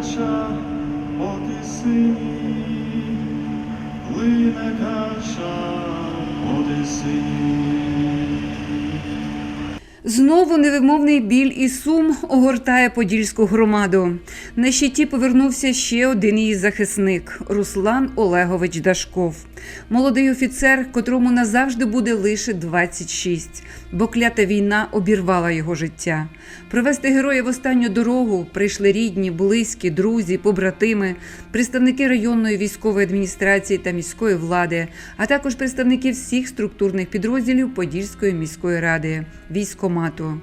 каша от сині, плине каша от сині. Знову невимовний біль і сум огортає подільську громаду. На щиті повернувся ще один її захисник Руслан Олегович Дашков. Молодий офіцер, котрому назавжди буде лише 26, бо клята війна обірвала його життя. Провести героя в останню дорогу прийшли рідні, близькі, друзі, побратими, представники районної військової адміністрації та міської влади, а також представники всіх структурних підрозділів Подільської міської ради, військомату.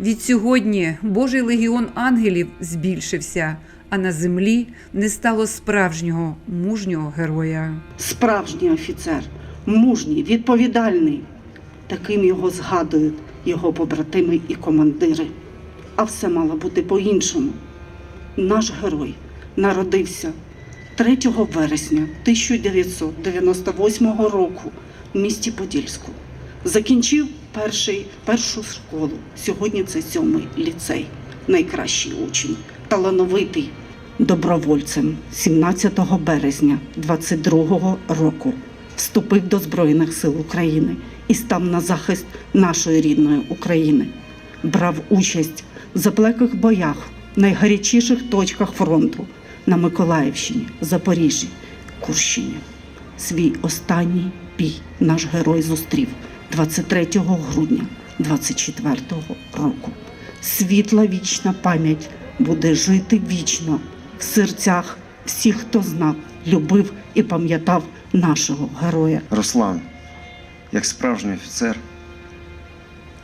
Від сьогодні Божий легіон ангелів збільшився, а на землі не стало справжнього мужнього героя. справжній офіцер, мужній, відповідальний. Таким його згадують його побратими і командири. А все мало бути по-іншому. Наш герой народився 3 вересня 1998 року в місті Подільську. Закінчив перший, першу школу. Сьогодні це сьомий ліцей, найкращий учень, талановитий добровольцем 17 березня 22-го року вступив до Збройних сил України і став на захист нашої рідної України. Брав участь в заплеких боях в найгарячіших точках фронту на Миколаївщині, Запоріжжі, Курщині. Свій останній бій наш герой зустрів 23 грудня 24 року. Світла вічна пам'ять буде жити вічно в серцях всіх, хто знав, любив і пам'ятав нашого героя. Руслан, як справжній офіцер,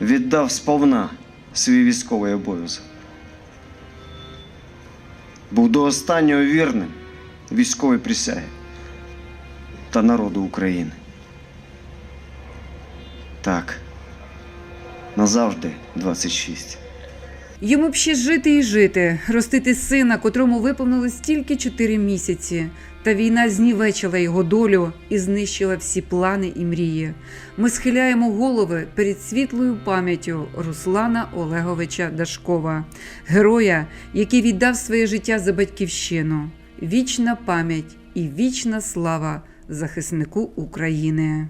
віддав сповна свій військовий обов'язок. Був до останнього вірним військовій присяги та народу України. Так, назавжди 26. Йому б ще жити і жити, ростити сина, котрому виповнилось тільки чотири місяці. Та війна знівечила його долю і знищила всі плани і мрії. Ми схиляємо голови перед світлою пам'яттю Руслана Олеговича Дашкова, героя, який віддав своє життя за батьківщину. Вічна пам'ять і вічна слава захиснику України.